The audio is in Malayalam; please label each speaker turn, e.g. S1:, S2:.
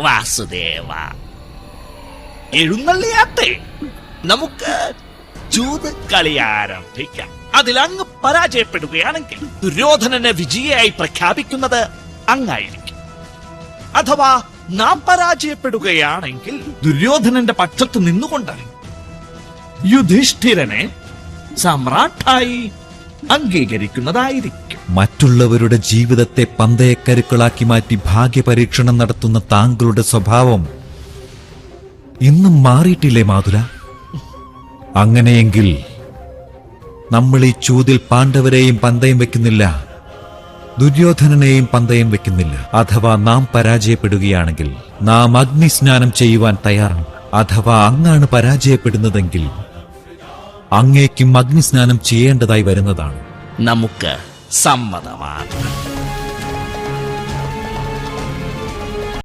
S1: വാസുദേവ. എഴുന്നള്ളിയാട്ടെ നമുക്ക് ചൂത് കളി ആരംഭിക്കാം. അതിലങ്ങ് പരാജയപ്പെടുകയാണെങ്കിൽ ദുര്യോധനനെ വിജയിയായി പ്രഖ്യാപിക്കുന്നത് അങ്ങായിരിക്കും. അഥവാ നാം പരാജയപ്പെടുകയാണെങ്കിൽ ദുര്യോധനന്റെ പക്ഷത്ത് നിന്നുകൊണ്ട് യുധിഷ്ഠിരനെ സമ്രാട്ടായി അംഗീകരിക്കുന്നതായിരിക്കും.
S2: മറ്റുള്ളവരുടെ ജീവിതത്തെ പന്തയക്കരുക്കളാക്കി മാറ്റി ഭാഗ്യപരീക്ഷണം നടത്തുന്ന താങ്കളുടെ സ്വഭാവം ഇന്നും മാറിയിട്ടില്ലേ മാതുല അങ്ങനെയെങ്കിൽ നമ്മൾ ഈ ചൂതിൽ പാണ്ഡവരെയും പന്തയം വെക്കുന്നില്ല ദുര്യോധനനെയും പന്തയം വെക്കുന്നില്ല. അഥവാ നാം പരാജയപ്പെടുകയാണെങ്കിൽ നാം അഗ്നിസ്നാനം ചെയ്യുവാൻ തയ്യാറാണ്. അഥവാ അങ്ങാണ് പരാജയപ്പെടുന്നതെങ്കിൽ അങ്ങേക്കും അഗ്നിസ്നാനം ചെയ്യേണ്ടതായി വരുന്നതാണ്.
S1: നമുക്ക് സമ്മതമാണ്